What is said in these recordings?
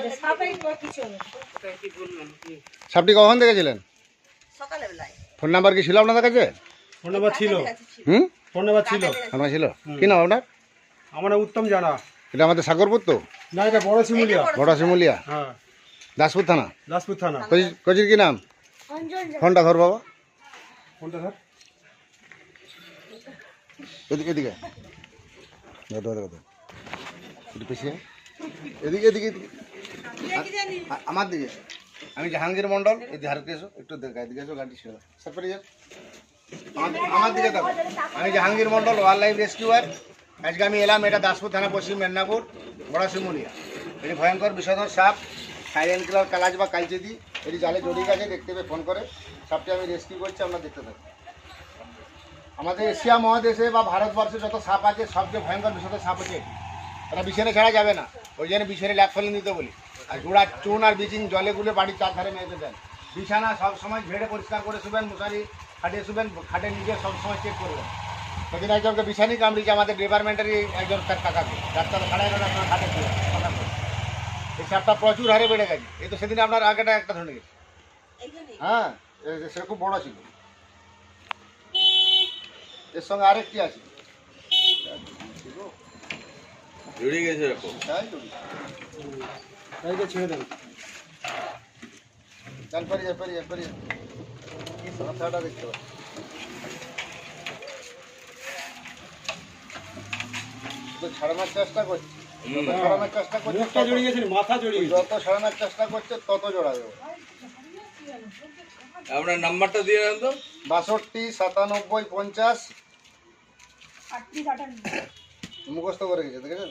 কিছু সাপটি কখন দেখেছিলেন? সকালে ফোন নাম্বার কি ছিল আপনাদের কাছে? ফোন নাম্বার ছিল। হুম? ফোন নাম্বার ছিল। আপনার ছিল। কি নাম আপনার? আমার নাম উত্তম জানা। এটা আমাদের সাগরপুর তো? না এটা বড় শিমুলিয়া। বড় শিমুলিয়া? হ্যাঁ। দাসপুর থানা? দাসপুর থানা। কচি- কচির কি নাম? ফোনটা ধর বাবা। কোনটা স্যার এদিকে এদিকে। ধর, ধর, ধর, ধর। এদিকে এদিকে এদিকে। আমার দিকে আমি জাহাঙ্গীর মন্ডল এই এসো, একটু এদিকে এসো গাড়ি ছিল আমার- দিকে দেখো। আমি Jahangir Mondal wildlife rescuer আজকে আমি এলাম, এটা দাসপুর থানা, পশ্চিম মেদিনীপুর, বড় শিমুলিয়া। এটি ভয়ঙ্কর বিষধর সাপ, সাইলেন্ট কিলার কালাজ বা কালচেদি। এটি জালে জড়িয়ে গেছে, দেখতে পেয়ে ফোন করে। সাপটি আমি রেস্কিউ করছি, আমরা দেখতে থাকি আমাদের এশিয়া মহাদেশে বা ভারতবর্ষে যত সাপ আছে, সবচেয়ে ভয়ঙ্কর বিষধর সাপ হচ্ছে। এটা। বিছানে ছাড়া যাবে না। ওই জন্য বিছানে ল্যাপ ফেলে নিতে বলি। আর গুঁড়া চুন আর বিচিং জলে গুলে বাড়ির চার ধারে মেয়েতে দেন। বিছানা সব সময় ঝেড়ে পরিষ্কার করে শুবেন মশারি খাটিয়ে শুবেন খাটে নিজে সব সময় চেক করবেন সেদিন একজনকে বিছানি কামড়িয়েছে আমাদের ডিপার্টমেন্টেরই একজন তার কাকাকে ডাক্তার সাড়ে এগারোটা আপনার খাটে শুয়ে এই সাপটা প্রচুর হারে বেড়ে গেছে। এই তো সেদিন আপনার আগেটা একটা ধরে গেছে হ্যাঁ সে খুব বড় ছিল। এর সঙ্গে আরেকটি আছে। জড়িয়ে গেছে এরকম। তাই তো? গাড়িটা ছেড়ে দেন। চল পারি পারি পারি মাথাটা দেখতে পাচ্ছি। ছাড়ানোর চেষ্টা করছি। ছাড়ানোর চেষ্টা করছে মুখটা জড়িয়ে গেছে মাথা জড়িয়ে গেছে। যত ছাড়ানোর চেষ্টা করছে তত আপনার নাম্বারটা দিয়ে দেন তো। বাষট্টি সাতানব্বই পঞ্চাশ। মুখস্থ করে গেছে দেখেছেন?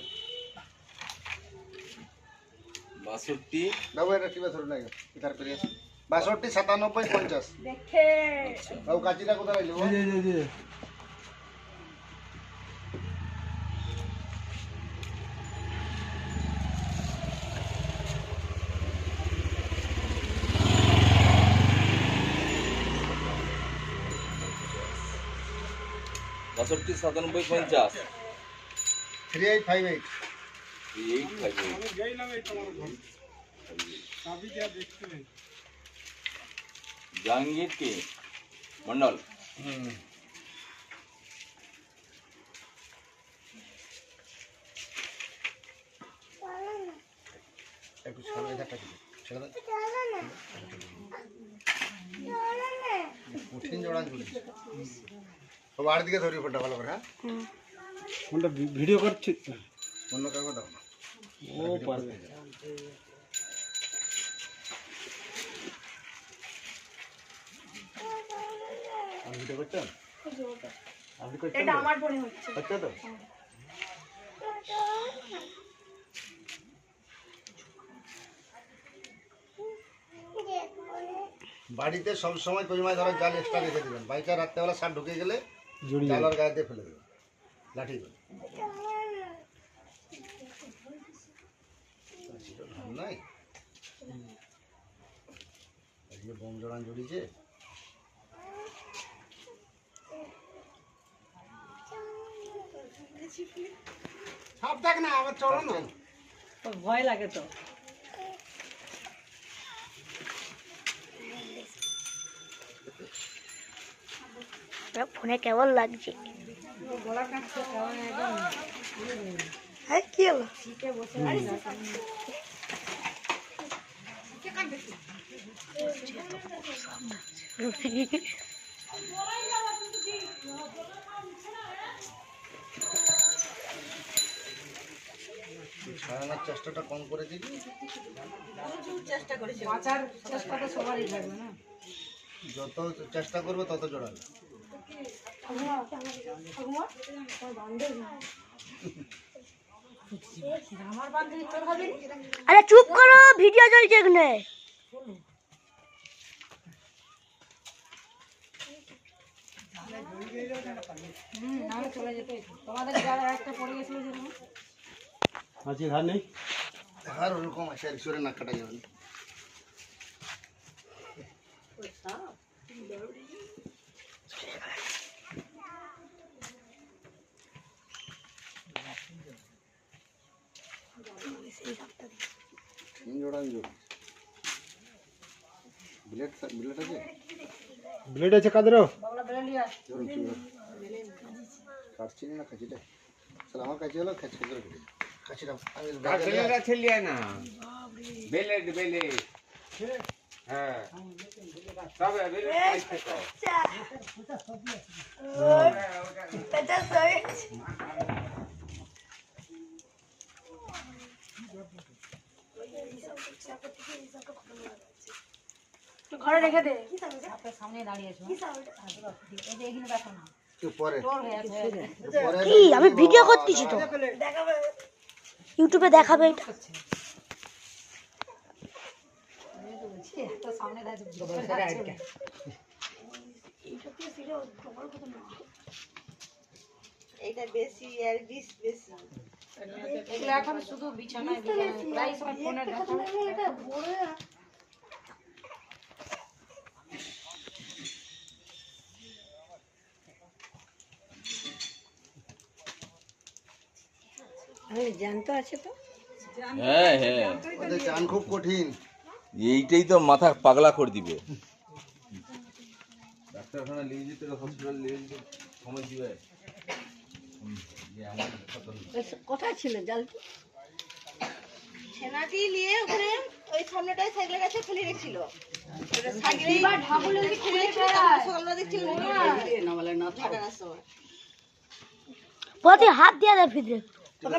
বাষট্টি। বাবু এটা টিপে ধরুন না এখানে পেরিয়ে বাষট্টি সাতানব্বই পঞ্চাশ। দেখে। বাবু কাচিটা কোথায় যে। বাষট্টি সাতানব্বই পঞ্চাশ। Three eight five eight Jahangir K Mondal একটু ছাড়া এধারটা দিবে। ছেড়ে দাও কঠিন জড়ান চলেছে সব আর দিকে ধরি ফোনটা ভালো করে হ্যাঁ? কোনটা ভি- ভিডিও করছি। অন্য কাউকে দাও না। ও পারবে আমি ভিডিও করছেন আপনি করছেন এটা আমার হচ্ছে। হচ্ছে তো? বাড়িতে সব সময় কই মাছ ধরার জাল এক্সট্রা রেখে দেবেন। বাইকে রাত্রেবেলা সাপ ঢুকে গেলে জড়িয়ে জাল আর গায়ে দিয়ে ফেলে দেবেন। লাঠি করে। আজকে বোম জড়ান জড়িয়েছে? সাপ দেখ না আবার চলো না। ভয় লাগে তো। ফোনে কেমন লাগছে? হ্যাঁ কি হলো শীতে বসে আছে ছাড়ানোর চেষ্টাটা কম করে দিবি? চেষ্টা করেছি বাঁচার চেষ্টা তো সবারই থাকবে না। যত চেষ্টা করবে তত জড়াবে। আমার বান্ধবী তোর হবে? নি? আরে চুপ করো ভিডিও চলছে এখানে। হুম নাহলে চলে যেত তোমাদের যারা একটা পড়ে গেছিল যেরকম আছে ধার নেই আর ওরকম আছে আর ঈশ্বরের নাক কাটা যাবে না জোড়া জোড় বিলেট বিলেট আছে? ব্লেড আছে কাদেরও বাংলা বেড়ে লিয়া ধরুন ধরুন। কাটছি না খাঁচিটা স্যার আমার কাছে হলো খাঁচি করে কেটে খাঁচিটা আমি ছেলেরা ছেলিয়ে না। বেলেট বেলেট হ্যাঁ। তবে বেলেট খাইতে তো ঘরে রেখে দে। আপনার সামনে দাঁড়িয়ে আছো। এই যে এখানে দেখো না। একটু পরে। তোর হয়ে আছে। পরে। কি? আমি ভিডিও করতেছি তো। ইউটিউবে দেখাবে। এটা। তো সামনে এইটা বেশি আর বিষ বেশি। এগুলো এখন শুধু বিছানায় বিছানায় প্রায় সময় ফোনে দেখো। হ্যাঁ হ্যাঁ। ওদের চান খুব কঠিন। এইটাই তো মাথা পাগলা করে দিবে। ডাক্তারখানা নিয়ে যেতে হসপিটাল নিয়ে যেতে সময় দিবে। হুম, যে আমার কোথায় ছিল জাল ছেনাটি নিয়ে ওখানে ওই সামনেটায় সাইকেলের কাছে ফেলে রেখেছিল। ফেলে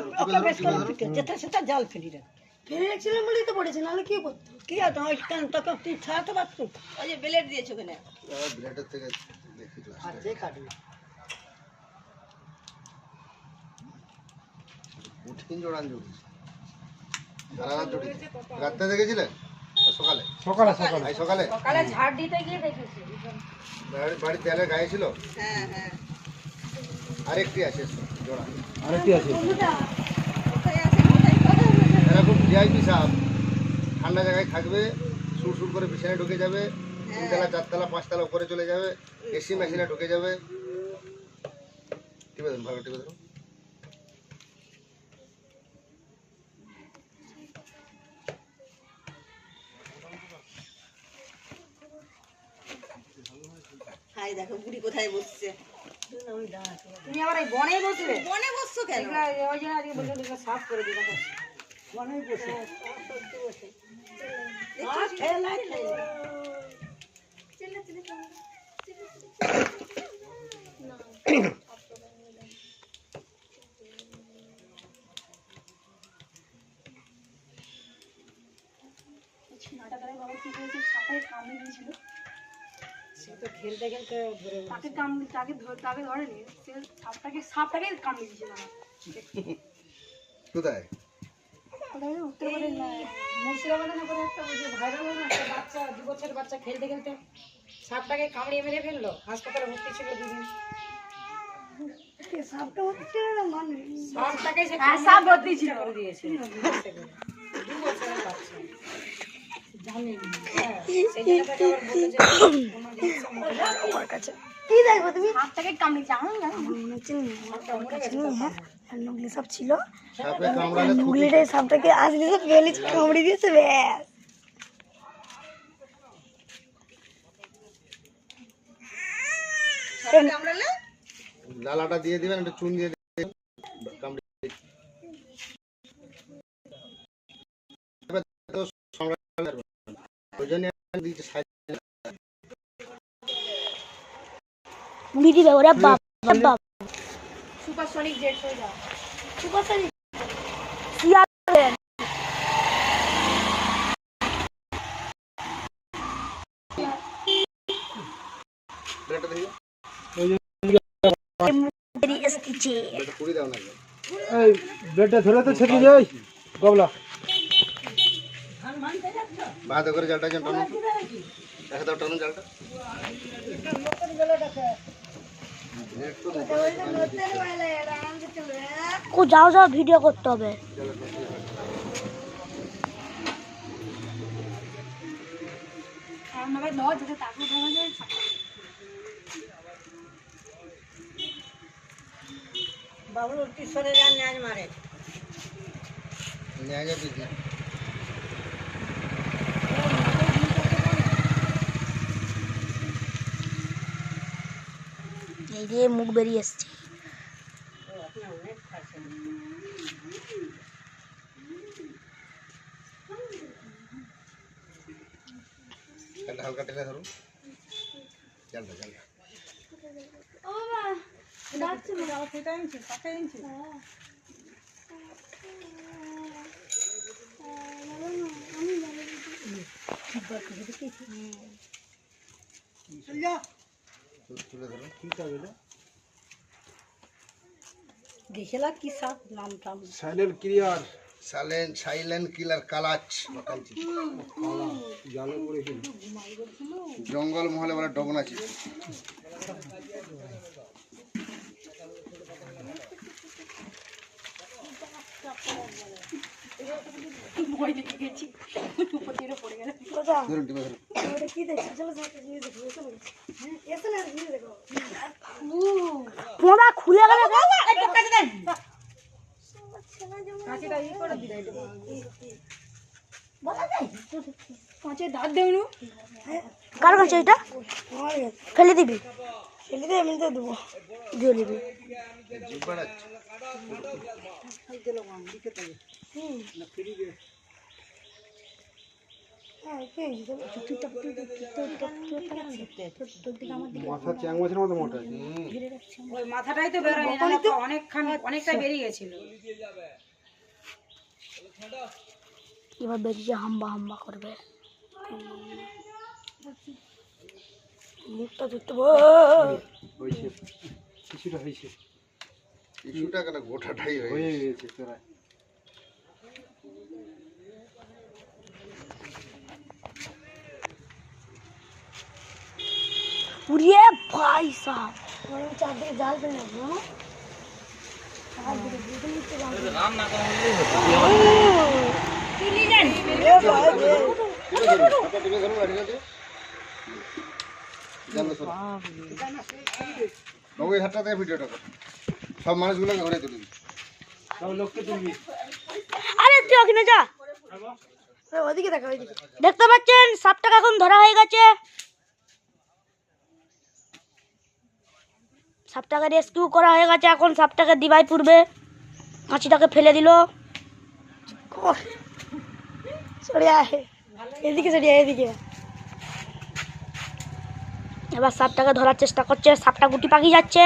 হাত ওই যে দিয়েছে থেকে কঠিন জোড়ান জুড়ি সারা রাত্রে দেখেছিলেন সকালে? সকালে সকালে। সকালে। সকালে? ঝাড় দিতে গিয়ে দেখেছি। বাড়ির দেয়ালে গায়ে ছিল? হ্যাঁ হ্যাঁ। আরেকটি আছে জোড়া। আরেকটি আছে। কোথায় আছে কোথায় কোথায় এরা খুব ভিআইপি সাপ। ঠান্ডা জায়গায় থাকবে সুর সুর করে বিছানায় ঢুকে যাবে তিনতলা চারতলা পাঁচতলা উপরে চলে যাবে এসি মেশিনে ঢুকে যাবে। টিপে ধরুন ভালো টিপে ধরুন হাই দেখো বুড়ি কোথায় বসছে? তুমি আবার এই বনেই বসবে বনে বসছো কেন? ওই জন্য আজকে বসে এগুলো সাফ করে দিবে সে ধরে তাকে কামড়ে তাকে ধর তাকে ধরেনি। সে সাপটাকে সাপটাকে কামড়ে দিয়েছিল কোথায়? মুর্শিদাবাদের একটা ভাইরাল হলো না একটা বাচ্চা দু বছরের বাচ্চা খেলতে খেলতে সাপটাকে কামড়িয়ে মেরে ফেলল। হাসপাতালে ভর্তি ছিল দুদিন। সাপটা হচ্ছে না? মানুষ সাপটাকে সে সাপ ভর্তি ছিল। দিয়েছে দু বছরের বাচ্চা। আমার কাছে কি দেখব তুমি সাপটাকে কামড়েছে আমার না নগলি সাপ ছিল সাপে কামড়ালে খুব নগলিটাই সাপটাকে আসলে সব বেলি কামড়ে দিয়েছে ব্যাস কামড়ালে লালাটা দিয়ে দিবেন একটু চুন দিয়ে দিবেন কামড়ে এবার তো সামলাতে পারবেন সাইড ওরা বাপ বাপ সুপারসনিক জেট হয়ে যাও। সুপারসনিক দেখি। পুরি দাও না। এই ব্লেডটা ধরে তো ছেড়ে যাই। গবলা। বাদ করে জালটা যেন টানো দেখা দাও টানো জালটা। ও যাও যাও ভিডিও করতে হবে। বাবুর পিছনে যান ন্যাজ মারে। নিয়ে যাবি এই মুখ বেরিয়ে এসছে। হালকা টেনে ধরুন জালটা জালটা তুলে- তুলে ধরুন দেখেলা কি সাপ? নাম টাম silent clear silent silent killer কালাচ জালে জঙ্গল মহলে বলে ডগনাচি ধরুন টিপে ধরুন পোঁদা খুলে গেল পাঁচের ধার দেউনু কার কাছে এটা? ফেলে দিবি ফেলে দিয়ে এমনিতে দেবো। দিয়ে দিবি। মাথা চ্যাংমাছের মতো মোটা? ওই মাথাটাই তো তো অনেকখান অনেকটা বেরিয়ে গেছিল। এবার বেরিয়ে হাম্বা হাম্বা করবে। মুখটা ধরতে হয়েছে। কিছুটা হয়েছে। কিছুটা কেন গোটাটাই হয়ে হয়ে গেছে। গেছে প্রায় ভাই সাহ চারদিকে জাল ফেলে ভিডিওটা সব মানুষগুলোকে ঘরে তুলে আরে তুই ওখানে যা। ওইদিকে দেখা ওইদিকে। দেখতে পাচ্ছেন সাপটাকে এখন ধরা হয়ে গেছে। সাপটাকে রেস্কিউ করা হয়ে গেছে এখন সাপটাকে দিবাই পূর্বে। কাঁচিটাকে ফেলে দিল। এদিকে সরে আয় এদিকে। এবার সাপটাকে ধরার চেষ্টা করছে সাপটা গুটি পাকি যাচ্ছে।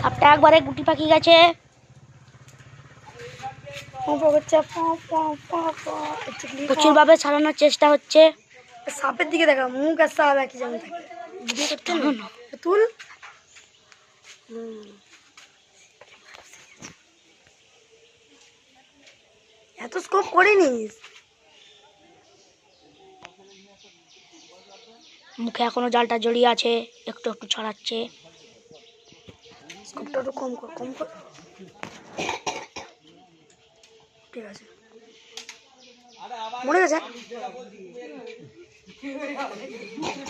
সাপটা একবারে গুটি পাকি গেছে। প্রচুর ভাবে ছাড়ানোর চেষ্টা হচ্ছে। সাপের দিকে দেখা মুখ আর সাপ একই জায়গায় থাকে। ভিডিও করতে তুল। এত স্কোপ করিনিস মুখে এখনও জালটা জড়িয়ে আছে একটু একটু ছড়াচ্ছে। স্কোপটা একটু কম কর কম কর। ঠিক আছে। মরে গেছে?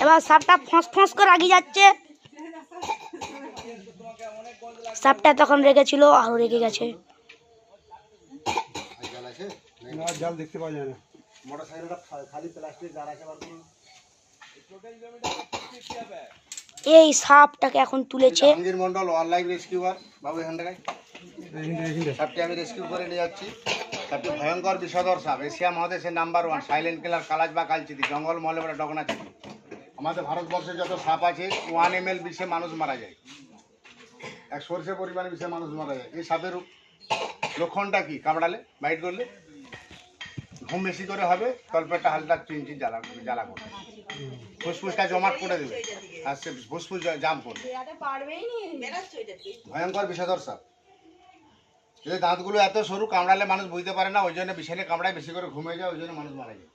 এবার সাপটা ফস ফস করে আগিয়ে যাচ্ছে। সাপটা তখন রেগেছিল আরও রেগে গেছে। জাল আছে না জাল দেখতে পাওয়া যায় না। খালি প্লাস্টিক যার আছে বার করুন এই সাপটাকে এখন তুলেছে। মন্ডল ওয়াইল্ড লাইফ রেস্কিউয়ার বাবু এখান থেকে। সাপটি আমি রেস্কিউ করে নিয়ে যাচ্ছি। সাপটি ভয়ঙ্কর বিষধর সাপ এশিয়া মহাদেশের নাম্বার ওয়ান সাইলেন্ট কিলার কালাজ বা কালচিতি জঙ্গল মহলে বলে ডগনা চিতি আমাদের ভারতবর্ষে যত সাপ আছে ওয়ান এম এল বিষে মানুষ মারা যায়। এক সর্ষে পরিমাণে বিষে মানুষ মারা যায়। এই সাপের লক্ষণটা কি? কামড়ালে? বাইট করলে? ঘুম বেশি করে হবে তলপেটটা হালকা চিনচিন জ্বালা জ্বালা করবে। ফুসফুসটা জমাট করে দেবে। আর সে ফুসফুস জাম করবে। ভয়ঙ্কর বিষধর সাপ এই দাঁতগুলো এত সরু কামড়ালে মানুষ বুঝতে পারে না, ওই জন্য বিছানে কামড়ায় বেশি করে ঘুমিয়ে যায়, ওই জন্য মানুষ মারা যায়।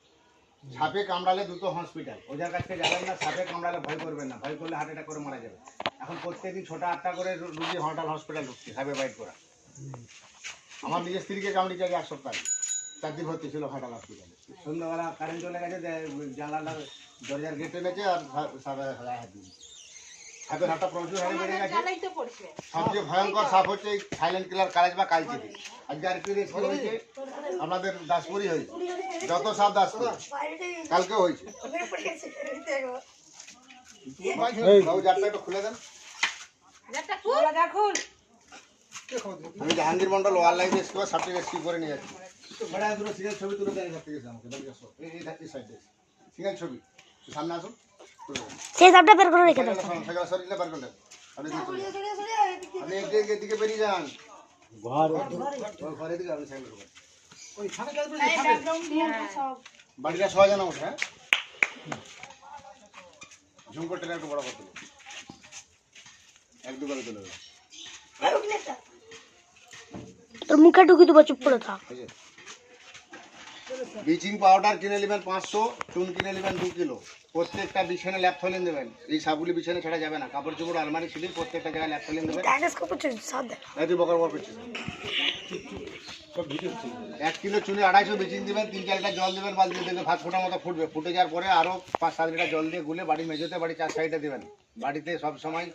সাপে কামড়ালে দুটো হসপিটাল ওজার কাছে যাবেন না, সাপে কামড়ালে ভয় করবেন না, ভয় করলে হার্ট করে মারা যাবে। এখন প্রত্যেকদিন ছোট আটটা করে রুগী হন্টাল হসপিটাল ঢুকছে, সাপে বাইট করা। আমার নিজের স্ত্রীকে কামড়িয়েছে আগে এক সপ্তাহ। চার দিন ভর্তি ছিল হন্টাল হসপিটালে সন্ধ্যাবেলা কারেন্ট চলে গেছে জানলাটা দরজার গেট এনেছে আর সাপে হাত দিয়ে সাপের হাতটা প্রচুর হারে বেড়ে গেছে সবচেয়ে ভয়ঙ্কর সাপ হচ্ছে এই সাইলেন্ট কিলার কালেজ বা কালচিনি আজকে আর কি রেস্কিউ হয়েছে আমাদের দাসপুরি হয়েছে যত সাপ দাসপুর কালকে হয়েছে বাবু জারটা একটু খুলে দেন আমি Jahangir Mondal wildlife rescue সাপটি রেস্কিউ করে নিয়ে যাচ্ছি ছবি তুলে দেন আমাকে এই সাইডে সিঙ্গেল ছবি সামনে আসুন। সেই সাপটা বের করে রেখে দাও সাইকেল সাইকেল সরিয়ে বার করলেন আপনি এদিকে চলে যান। আপনি এদিকে এদিকে- এদিকে বেরিয়ে যান ঘর ওই ঘরের দিকে আপনি সাইকেল করবেন হ্যাঁ। সব বাড়িটা সবাই জানা উঠে হ্যাঁ ঝুমকো ট্রেনে একটু বড় করে তুলো এক দু করে তুলে দেবো তোর মুখে ঢুকি দেবো চুপ করে থাক ব্লিচিং পাউডার কিনে নেবেন পাঁচশো চুন কিনে নেবেন দু কিলো প্রত্যেকটা বিছানে ল্যাপথলিন দেবেন। এই সাবগুলি বিছানে ছাড়া যাবে না। কাপড় চোপড় আলমারি ছিলি প্রত্যেকটা জায়গায় ল্যাপথলিন দেবেন। এই তুই বকর বকর করছিস। এক কিলো চুনে আড়াইশো ব্লিচিং দেবেন তিন চার লিটার জল দেবেন বালতি দেখবে ভাত ফোটার মতো ফুটবে। ফুটে যাওয়ার পরে আরও পাঁচ সাত লিটার জল দিয়ে গুলে বাড়ি মেঝেতে বাড়ি চার সাইডে দেবেন। বাড়িতে সব সময়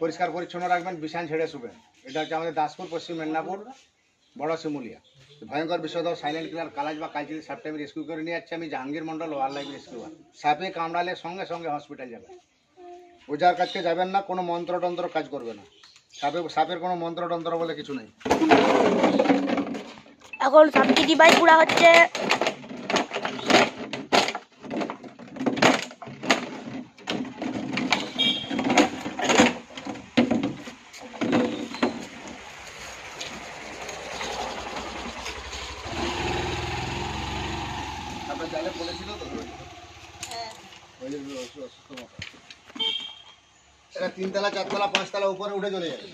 পরিষ্কার পরিচ্ছন্ন রাখবেন বিছান ছেড়ে শুবেন। এটা হচ্ছে আমাদের দাসপুর পশ্চিম মেদিনীপুর বড় শিমুলিয়া। ভয়ঙ্কর বিষধর সাইলেন্ট কিলার কালাজ বা কালচিনি সাপটা আমি রেস্কিউ করে নিয়ে যাচ্ছি। আমি Jahangir Mondal wildlife rescuer সাপে কামড়ালে সঙ্গে সঙ্গে হসপিটাল যাবেন ওজার কাছে যাবেন না, কোনো মন্ত্রতন্ত্র কাজ করবে না। সাপে, সাপের কোনো মন্ত্রতন্ত্র বলে কিছু নেই। এখন সাপটি ডিভাইস পুরা হচ্ছে আপনার জালে বলেছিল তো ওই যে অসু- অসুস্থ মতো। এরা তিনতলা চারতলা পাঁচতলা উপরে উঠে চলে যাবে।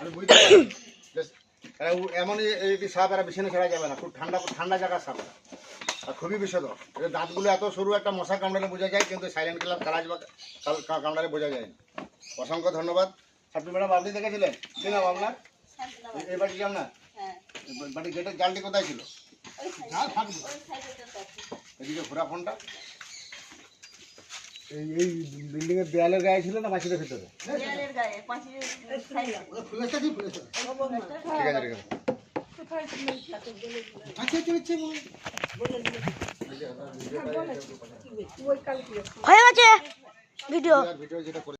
আমি বুঝতে পারি এমনই এই সাপ এরা বিছানে ছাড়া যাবে না। খুব ঠান্ডা ঠান্ডা জায়গার সাপ এরা। আর খুবই বিষধর এর দাঁতগুলো এত সরু একটা মশা কামড়ালে বোঝা যায় কিন্তু সাইলেন্ট কিলার কালাজ বা কামড়ালে বোঝা যায় না। অসংখ্য ধন্যবাদ। ছাত্রী ম্যাডাম আপনি দেখেছিলেন? কি নাম আপনার? এই- বাড়ি আপনার? হ্যাঁ। এই বাড়ির গেটের জালটি কোথায় ছিল? আছে। এদিকে ঘোরা ফোনটা। এই এই বিল্ডিং এর দেয়ালের গায়ে ছিল না পাঁচিলের ভিতরে? দেয়ালের গায়ে পাঁচিলের সাইডে। ঠিক আছে ঠিক আছে। হয়ে গেছে। ভিডিও। ভিডিও যেটা করে